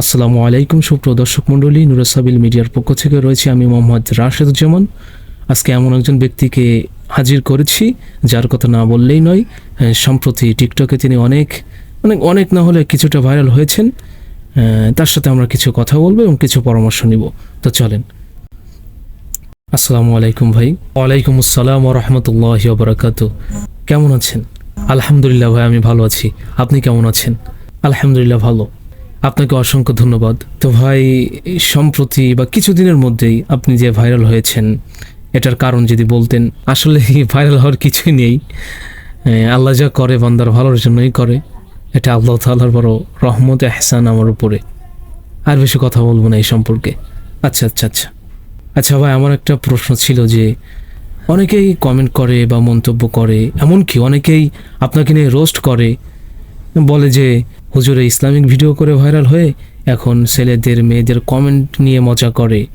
আসসালামু আলাইকুম সুপ্রিয় দর্শক মণ্ডলী নুরাসাবিল মিডিয়ার পক্ষ থেকে রয়েছে আমি মোহাম্মদ রাশেদুজ্জামান। আজকে এমন একজন ব্যক্তিকে হাজির করেছি যার কথা না বললেই নয় সম্প্রতি টিকটকে তিনি অনেক অনেক অনেক না হলে কিছুটা ভাইরাল হয়েছেন তার সাথে আমরা কিছু কথা বলব এবং কিছু পরামর্শ নিব। তো চলেন। আসসালামু আলাইকুম ভাই। ওয়ালাইকুম আসসালাম রহমতুল্লাহ বরাকাত কেমন আছেন? আলহামদুলিল্লাহ ভাই আমি ভালো আছি। আপনি কেমন আছেন? আলহামদুলিল্লাহ ভালো। আপনাকে অসংখ্য ধন্যবাদ। তো ভাই, সম্প্রতি বা কিছুদিনের মধ্যেই আপনি যে ভাইরাল হয়েছেন, এটার কারণ যদি বলতেন, আসলে ভাইরাল হওয়ার কিছুই নেই। আল্লাহ যা করে, বান্দার ভালোর জন্যই করে। এটা আল্লাহ তাল্লাহর বড় রহমত, এহসান আমার উপরে। আর বেশি কথা বলব না এই সম্পর্কে। আচ্ছা আচ্ছা আচ্ছা। আচ্ছা ভাই, আমার একটা প্রশ্ন ছিল যে, অনেকেই কমেন্ট করে বা মন্তব্য করে, এমনকি অনেকেই আপনাকে নিয়ে রোস্ট করে, বলে যে হুজুরে ইসলামিক ভিডিও করে ভাইরাল হয়ে এখন ছেলেদের, মেয়েদের কমেন্ট নিয়ে মজা করে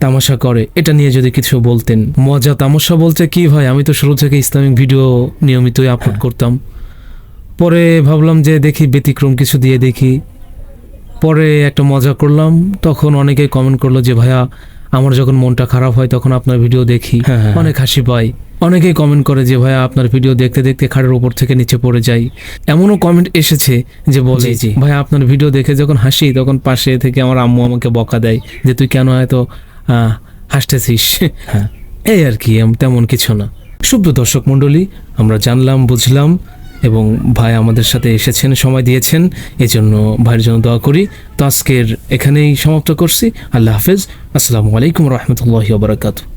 তামাশা করে। এটা নিয়ে যদি কিছু বলতেন। মজা, তামাশা বলতে কি ভাই? আমি তো শুরু থেকে ইসলামিক ভিডিও নিয়মিতই আপলোড করতাম। পরে ভাবলাম যে দেখি ব্যতিক্রম কিছু দিয়ে দেখি। পরে একটা মজা করলাম। তখন অনেকে কমেন্ট করল যে ভাইয়া আমার যখন মনটা খারাপ হয় তখন আপনার ভিডিও দেখি হ্যাঁ, হ্যাঁ। অনেক হাসি পাই অনেকেই কমেন্ট করে যে ভাইয়া আপনার ভিডিও দেখতে দেখতে খাটের উপর থেকে নিচে পড়ে যাই এমনও কমেন্ট এসেছে যে বলে। ভাইয়া আপনার ভিডিও দেখে যখন হাসি তখন পাশে থেকে আমার আম্মু আমাকে বকা দেয় যে তুই কেন হয়তো আহ, হাসতেছিস হ্যাঁ। এই আর কি তেমন কিছু না শুভ দর্শক মণ্ডলী আমরা জানলাম বুঝলাম এবং ভাই আমাদের সাথে এসেছেন, সময় দিয়েছেন। এই জন্য ভাইয়ের জন্য দোয়া করি। তো আজকের এখানেই সমাপ্ত করছি। আল্লাহ হাফেজ। আসসালামু আলাইকুম রহমতুল্লাহ বারাকাতু